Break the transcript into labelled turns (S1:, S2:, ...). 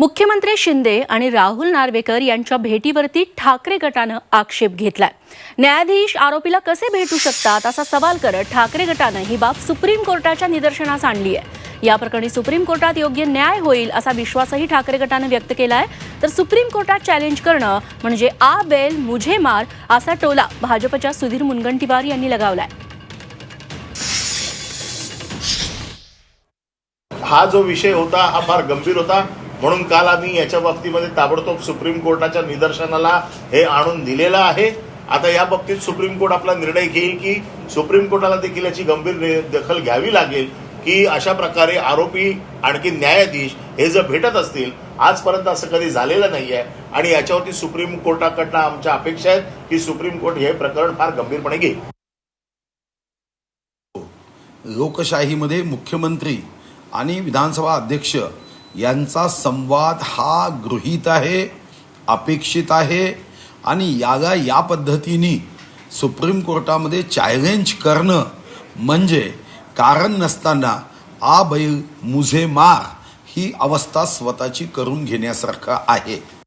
S1: मुख्यमंत्री शिंदे आणि राहुल नार्वेकर यांच्या भेटीवरती ठाकरे गटानं आक्षेप घेतलाय. न्यायाधीश आरोपीला कसे भेटू शकतात असा सवाल करत ठाकरे गटानं ही बाब सुप्रीम कोर्टाच्या निदर्शनास आणली आहे. या प्रकरणी सुप्रीम कोर्टात योग्य न्याय होईल असा विश्वासही ठाकरे गटानं व्यक्त केलाय. तर सुप्रीम कोर्टात चॅलेंज करणं म्हणजे आ बेल मुझे मार असा टोला भाजपच्या सुधीर मुनगंटीवार यांनी लगावलाय.
S2: हा जो विषय होता हा फार गंभीर होता. म्हणून काल आम्ही याच्या बाबतीमध्ये ताबडतोब सुप्रीम कोर्टाच्या निदर्शनाला हे आणून दिलेलं आहे. आता या बाबतीत सुप्रीम कोर्ट आपला निर्णय घेईल की सुप्रीम कोर्टाला देखील याची गंभीर दखल घ्यावी लागेल की अशा प्रकारे आरोपी आणखी न्यायाधीश हे जर भेटत असतील आजपर्यंत असं कधी झालेलं नाहीये. आणि याच्यावरती सुप्रीम कोर्टाकडनं आमच्या अपेक्षा आहेत की सुप्रीम कोर्ट हे प्रकरण फार गंभीरपणे घेईल.
S3: लोकशाहीमध्ये मुख्यमंत्री आणि विधानसभा अध्यक्ष यांचा संवाद हा गृहीत आहे अपेक्षित आहे आणि याला या पद्धतीने सुप्रीम कोर्टामध्ये चॅलेंज करणं म्हणजे कारण नसताना आ बैल मुझे मार ही अवस्था स्वतःची करून घेण्यासारखं आहे.